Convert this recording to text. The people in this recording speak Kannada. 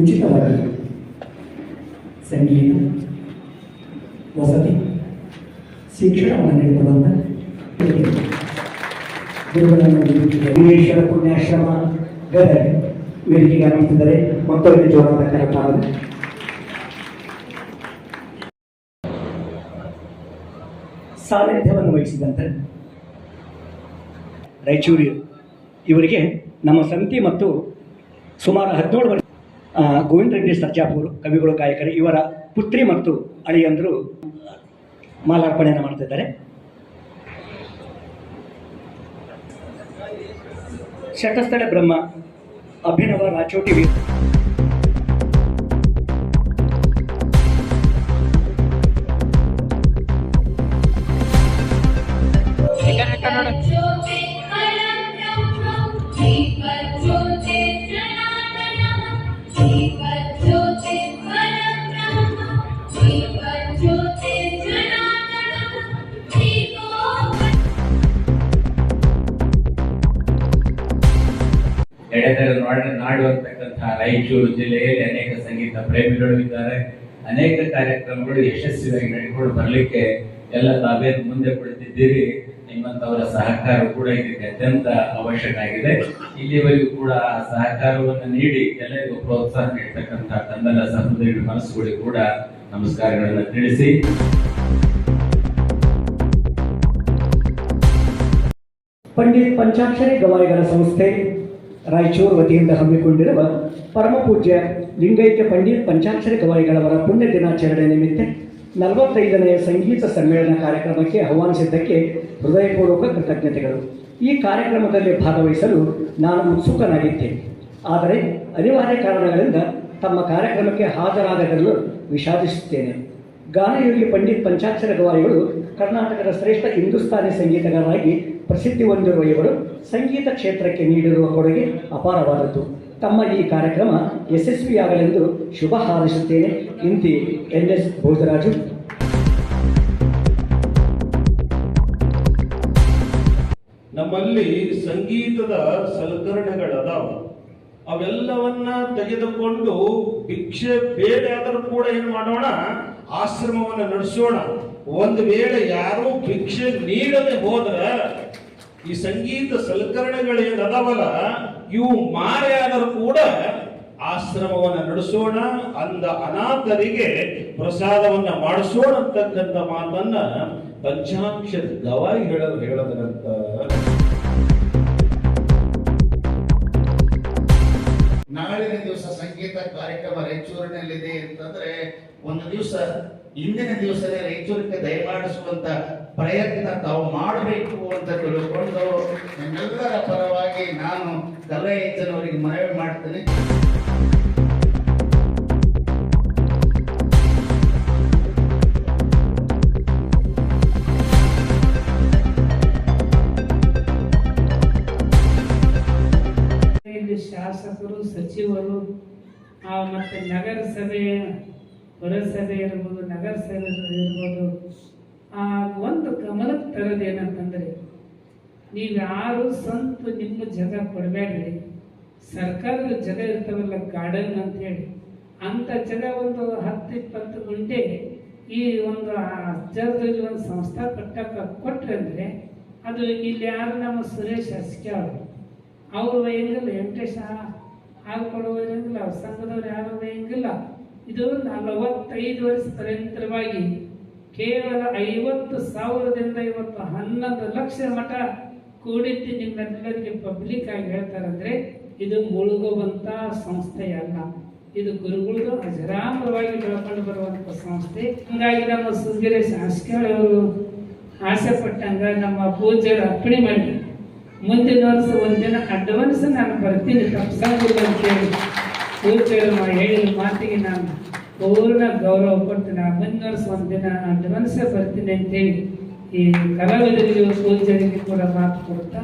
ಉಚಿತವಾಗಿ ಸಂಗೀತ, ವಸತಿ, ಶಿಕ್ಷಣವನ್ನು ನೀಡುವಂಥ ಗುರುಗಳನ್ನು ವೀರೇಶ್ವರ ಪುಣ್ಯಾಶ್ರಮ, ಗದಗ. ವೇದಿಕೆಗೆ ಆಗಮಿಸಿದರೆ ಮತ್ತೊಂದು ಜೋರಾದ ಕಾರ್ಯಕ್ರಮ ಸಾನ್ನಿಧ್ಯವನ್ನು ವಹಿಸಿದಂತೆ ರಾಯಚೂರು ಇವರಿಗೆ ನಮ್ಮ ಸಂತಿ ಮತ್ತು ಸುಮಾರು ಹದಿನೇಳು ವರ್ಷ ಗೋವಿಂದ ರೆಡ್ಡಿ ಸರ್ಜಾಪುರ್, ಕವಿಗಳು, ಗಾಯಕರು ಇವರ ಪುತ್ರಿ ಮತ್ತು ಅಳಿಯಂದರು ಮಾಲಾರ್ಪಣೆಯನ್ನು ಮಾಡ್ತಿದ್ದಾರೆ ಶತಸ್ಥಳ ಬ್ರಹ್ಮ ಅಭಿನವ ರಾಚೋಟಿ ನಾಡು ನಾಡು ಅಂತಕ್ಕಂತಹ ರಾಯಚೂರು ಜಿಲ್ಲೆಯಲ್ಲಿ ಅನೇಕ ಸಂಗೀತ ಪ್ರೇಮಿಗಳು ಇದ್ದಾರೆ. ಅನೇಕ ಕಾರ್ಯಕ್ರಮಗಳು ಯಶಸ್ವಿಯಾಗಿ ನಡೆಕೊಂಡು ಬರಲಿಕ್ಕೆ ಎಲ್ಲ ತಾವೇ ಮುಂದೆ ಕೊಡುತ್ತಿದ್ದೀರಿ ನಿಮ್ಮಂತವರ ಸಹಕಾರ ಕೂಡ ಇದಕ್ಕೆ ಅತ್ಯಂತ ಅವಶ್ಯಕ ಆಗಿದೆ. ಇಲ್ಲಿವರೆಗೂ ಕೂಡ ಸಹಕಾರವನ್ನು ನೀಡಿ ಎಲ್ಲರಿಗೂ ಪ್ರೋತ್ಸಾಹ ನೀಡ್ತಕ್ಕಂಥ ತನ್ನೆಲ್ಲ ಸಹೋದರಿ ಮನಸ್ಸುಗಳಿಗೆ ಕೂಡ ನಮಸ್ಕಾರಗಳನ್ನು ತಿಳಿಸಿ. ಪಂಡಿತ್ ಪಂಚಾಕ್ಷರಿ ಗವಾಯಿಗಳ ಸಂಸ್ಥೆ ರಾಯಚೂರು ವತಿಯಿಂದ ಹಮ್ಮಿಕೊಂಡಿರುವ ಪರಮಪೂಜ್ಯ ಲಿಂಗೈಕ್ಯ ಪಂಡಿತ್ ಪಂಚಾಕ್ಷರಿ ಕವಾಯಿಗಳವರ ಪುಣ್ಯ ದಿನಾಚರಣೆ ನಿಮಿತ್ತ ನಲವತ್ತೈದನೆಯ ಸಂಗೀತ ಸಮ್ಮೇಳನ ಕಾರ್ಯಕ್ರಮಕ್ಕೆ ಆಹ್ವಾನಿಸಿದ್ದಕ್ಕೆ ಹೃದಯಪೂರ್ವಕ ಕೃತಜ್ಞತೆಗಳು. ಈ ಕಾರ್ಯಕ್ರಮದಲ್ಲಿ ಭಾಗವಹಿಸಲು ನಾನು ಉತ್ಸುಕನಾಗಿದ್ದೇನೆ. ಆದರೆ ಅನಿವಾರ್ಯ ಕಾರಣಗಳಿಂದ ತಮ್ಮ ಕಾರ್ಯಕ್ರಮಕ್ಕೆ ಹಾಜರಾಗದಿರಲು ವಿಷಾದಿಸುತ್ತೇನೆ. ಗಾನಯೋಗಿ ಪಂಡಿತ್ ಪಂಚಾಕ್ಷರ ಗವಾಯಿಗಳು ಕರ್ನಾಟಕದ ಶ್ರೇಷ್ಠ ಹಿಂದೂಸ್ತಾನಿ ಸಂಗೀತಗಾರರಾಗಿ ಪ್ರಸಿದ್ಧಿ ಹೊಂದಿರುವ ಇವರು ಸಂಗೀತ ಕ್ಷೇತ್ರಕ್ಕೆ ನೀಡಿರುವ ಕೊಡುಗೆ ಅಪಾರವಾದದ್ದು. ತಮ್ಮ ಈ ಕಾರ್ಯಕ್ರಮ ಯಶಸ್ವಿಯಾಗಲೆಂದು ಶುಭ ಹಾರೈಸುತ್ತೇನೆ. ಇಂತಿ ಎನ್ ಎಸ್ ಭೋಜರಾಜು. ನಮ್ಮಲ್ಲಿ ಸಂಗೀತದ ಸಲಕರಣೆಗಳದಾವ. ಅವೆಲ್ಲವನ್ನ ತೆಗೆದುಕೊಂಡು ಭಿಕ್ಷೆ ಬೇರೆ ಆದರೂ ಕೂಡ ಏನ್ ಮಾಡೋಣ? ಆಶ್ರಮವನ್ನ ನಡೆಸೋಣ. ಒಂದು ವೇಳೆ ಯಾರೂ ಭಿಕ್ಷೆ ನೀಡದೆ ಹೋದ್ರ ಈ ಸಂಗೀತ ಸಲಕರಣೆಗಳೇನು ಅದಾವಲ್ಲ ಇವು ಮಾರೆಯಾದರೂ ಕೂಡ ಆಶ್ರಮವನ್ನ ನಡೆಸೋಣ, ಅಂದ ಅನಾಥರಿಗೆ ಪ್ರಸಾದವನ್ನ ಮಾಡಿಸೋಣ ಅಂತಕ್ಕಂಥ ಮಾತನ್ನ ಪಂಚಾಕ್ಷರ ಗವಾಯಿ ಹೇಳೋದು ಹೇಳೋದ್ರಂತ ದಿವಸ ಸಂಗೀತ ಕಾರ್ಯಕ್ರಮ ರಾಯಚೂರಿನಲ್ಲಿದೆ ಅಂತಂದ್ರೆ ಒಂದು ದಿವಸ ಇಂದಿನ ದಿವಸನೇ ರಾಯಚೂರಿಗೆ ದಯಮಾಡಿಸುವಂತ ಪ್ರಯತ್ನ ತಾವು ಮಾಡಬೇಕು ಅಂತ ತಿಳ್ಕೊಂಡು ನಿಮ್ಮೆಲ್ಲರ ಪರವಾಗಿ ನಾನು ಕಲಯಜ್ಜನವರಿಗೆ ಮನವಿ ಮಾಡ್ತೇನೆ. ಸಚಿವರು ಮತ್ತೆ ನಗರಸಭೆ ಪುರಸಭೆ ಇರ್ಬೋದು ನಗರಸಭೆ ಇರ್ಬೋದು, ಆ, ಒಂದು ಗಮನಕ್ಕೆ ಏನಂತಂದ್ರೆ, ನೀವು ಯಾರು ಸ್ವಂತ ನಿಮ್ಮ ಜಾಗ ಕೊಡಬೇಡ್ರಿ. ಸರ್ಕಾರದ ಜಾಗ ಇರ್ತಾವಲ್ಲ ಗಾರ್ಡನ್ ಅಂತ ಹೇಳಿ ಅಂತ ಜಾಗ ಒಂದು ಹತ್ತು ಇಪ್ಪತ್ತು ಗುಂಟೆ ಈ ಒಂದು ಜಗದಲ್ಲಿ ಒಂದು ಸಂಸ್ಥಾ ಕಟ್ಟಕ್ಕೆ ಕೊಟ್ಟರೆ ಅಂದರೆ, ಅದು ಇಲ್ಲಿ ಯಾರು ನಮ್ಮ ಸುರೇಶ್ ಹಸ್ಕೆ ಅವರು ಅವರು ಏನಿಲ್ಲ ವೆಂಕಟೇಶ ಹಾಲು ಕೊಡುವ ಇರಂಗಿಲ್ಲ ಅವ್ರ ಸಂಘದವ್ರು ಯಾರು ಒಯ್ಯಂಗಿಲ್ಲ ಇದು ನಲವತ್ತೈದು ವರ್ಷ ಪರ್ಯಂತರವಾಗಿ ಕೇವಲ ಐವತ್ತು ಸಾವಿರದಿಂದ ಇವತ್ತು ಹನ್ನೊಂದು ಲಕ್ಷ ಮಠ ಕೂಡಿದ್ದು ನಿಮ್ಮೆಲ್ಲರಿಗೆ ಪಬ್ಲಿಕ್ ಆಗಿ ಹೇಳ್ತಾರಂದ್ರೆ, ಇದು ಮುಳುಗುವಂತ ಸಂಸ್ಥೆ ಅಲ್ಲ ಇದು ಗುರುಗಳು ಅಜರಾಮರವಾಗಿ ಬೆಳ್ಕೊಂಡು ಬರುವಂತ ಸಂಸ್ಥೆ. ಹಂಗಾಗಿ ನಮ್ಮ ಸುಂದರ ಶಾಸಕರು ಅವರು ಆಸೆ ಪಟ್ಟಂಗ ನಮ್ಮ ಪೂಜೆ ಅರ್ಪಣೆ ಮಾಡಿ ಮುಂದಿನ ವರ್ಷ ಒಂದಿನ ಅಡ್ವಾನ್ಸ್ ನಾನು ಬರ್ತೀನಿ ಅಂತೇಳಿ ಹೇಳಿ. ಮಾ- ಹೇಳಿದ ಮಾತಿಗೆ ನಾನು ಪೂರ್ಣ ಗೌರವ ಕೊಡ್ತೀನಿ. ಆ ಮುಂದಿನ ವರ್ಷ ಒಂದಿನ ಅಡ್ವಾನ್ಸೇ ಬರ್ತೀನಿ ಅಂತೇಳಿ ಈ ಕಲಾವಿದರಿಗೆ ಪೂಜೆಗಳಿಗೆ ಕೂಡ ಮಾತು ಕೊಡ್ತಾ